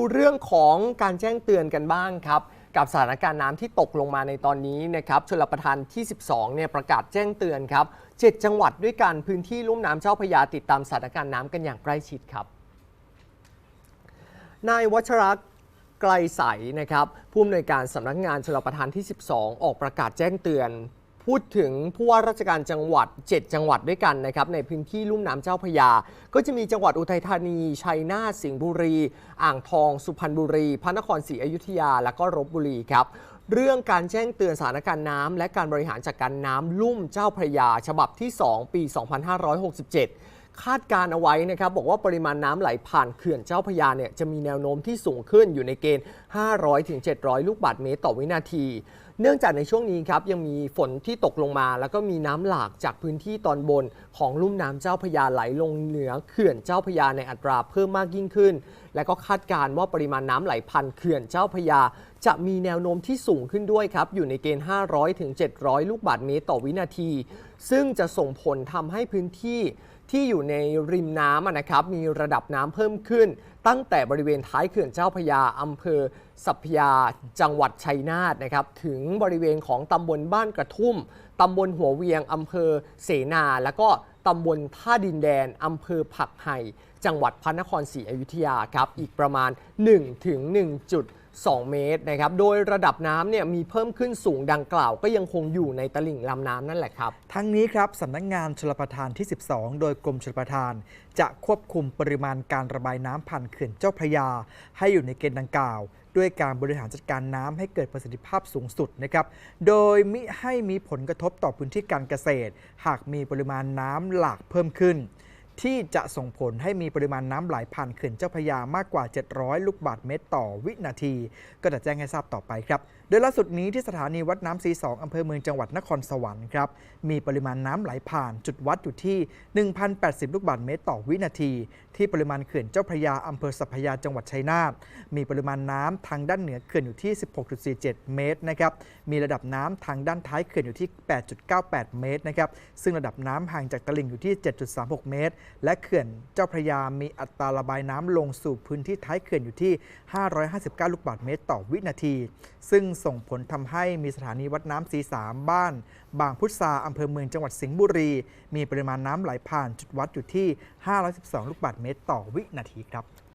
ดูเรื่องของการแจ้งเตือนกันบ้างครับ กับสถานการณ์น้ำที่ตกลงมาในตอนนี้นะครับชลประทานที่ 12 เนี่ยประกาศแจ้งเตือนครับ 7 จังหวัดด้วยกันพื้นที่ลุ่มน้ำเจ้าพระยาติดตามสถานการณ์น้ำกันอย่างใกล้ชิดครับนายวัชระไกลใสนะครับผู้อำนวยการสำนักงานชลประทานที่ 12 ออกประกาศแจ้งเตือน พูดถึงผู้ว่าราชการจังหวัด 7 จังหวัดด้วยกันนะครับในพื้นที่ลุ่มน้ำเจ้าพระยา ก็จะมีจังหวัดอุทัยธานี ชัยนาทสิงห์บุรี อ่างทอง สุพรรณบุรี พระนครศรีอยุธยา และก็ลบบุรีครับเรื่องการแจ้งเตือนสถานการณ์น้ำและการบริหารจัดการน้ำลุ่มเจ้าพระยา ฉบับที่ 2 ปี 2567 คาดการณ์เอาไว้นะครับบอกว่าปริมาณน้ำไหลผ่านเขื่อนเจ้าพระยาเนี่ยจะมีแนวโน้มที่สูงขึ้นอยู่ในเกณฑ์ 500-700 ลูกบาศก์เมตรต่อวินาที เนื่องจากในช่วงนี้ครับยังมีฝนที่ตกลงมา แล้วก็มีน้ำหลากจากพื้นที่ตอนบนของลุ่มน้ำเจ้าพระยาไหลลงเหนือเขื่อนเจ้าพระยาในอัตราเพิ่มมากยิ่งขึ้น และก็คาดการณ์ว่าปริมาณน้ำไหลผ่านเขื่อนเจ้าพระยา จะมีแนวโน้มที่สูงขึ้นด้วยครับอยู่ในเกณฑ์ 500ถึง700 ลูกบาศก์เมตรต่อวินาที ซึ่งจะส่งผลทำให้พื้นที่ ที่อยู่ในริมน้ำนะครับมีระดับน้ำเพิ่มขึ้น ตั้งแต่บริเวณท้ายเขื่อนเจ้าพยาอำเภอสัพยาจังหวัดชัยนาธนะครับถึงบริเวณของตำบลบ้านกระทุ่มตำบลหัวเวียงอำเภอเสนา แล้วก็ตำบลท่าดินแดนอำเภอผักไห่จังหวัดพระนครศรีอยุธยาครับอีกประมาณ 1-1.5 2 เมตรนะครับ โดยระดับน้ำเนี่ยมีเพิ่มขึ้นสูงดังกล่าว ก็ยังคงอยู่ในตลิ่งลำน้ำนั่นแหละครับ ทั้งนี้ครับสำนักงงานชลประทานที่ 12 โดยกรมชลประทาน จะควบคุมปริมาณการระบายน้ำผ่านเขื่อนเจ้าพระยา ให้อยู่ในเกณฑ์ดังกล่าว ด้วยการบริหารจัดการน้ำให้เกิดประสิทธิภาพสูงสุดนะครับ โดยมิให้มีผลกระทบต่อพื้นที่การเกษตร หากมีปริมาณน้ำหลากเพิ่มขึ้น ที่จะส่งผลให้มีปริมาณน้ำไหลผ่านเขื่อนเจ้าพระยามากกว่า 700 ลูกบาศก์เมตรต่อวินาที ก็จะแจ้งให้ทราบต่อไปครับ โดยล่าสุดนี้ที่สถานีวัดน้ำซีสองอำเภอเมืองจังหวัดนครสวรรค์ครับ มีปริมาณน้ำไหลผ่านจุดวัดอยู่ที่ 1,080 ลูกบาศก์เมตรต่อวินาที ที่ปริมาณเขื่อนเจ้าพระยาอำเภอสัพยาจังหวัดชัยนาท มีปริมาณน้ำทางด้านเหนือเขื่อนอยู่ที่ 16.47 เมตรนะครับ มีระดับน้ำทางด้านท้ายเขื่อนอยู่ที่ 8.98 เมตรนะครับ ซึ่งระดับน้ำห่างจากตลิ่งอยู่ที่ 7.36 เมตรและเขื่อนเจ้าพระยามีอัตราระบายน้ำลงสู่พื้นที่ท้ายเขื่อนอยู่ที่ 559 ลูกบาศก์เมตรต่อวินาที ซึ่งส่งผลทำให้มีสถานีวัดน้ำสีสามบ้าน บางพุทราอำเภอเมืองจังหวัดสิงห์บุรี มีปริมาณน้ำไหลผ่านจุดวัดอยู่ที่ 512 ลูกบาศก์เมตรต่อวินาทีครับ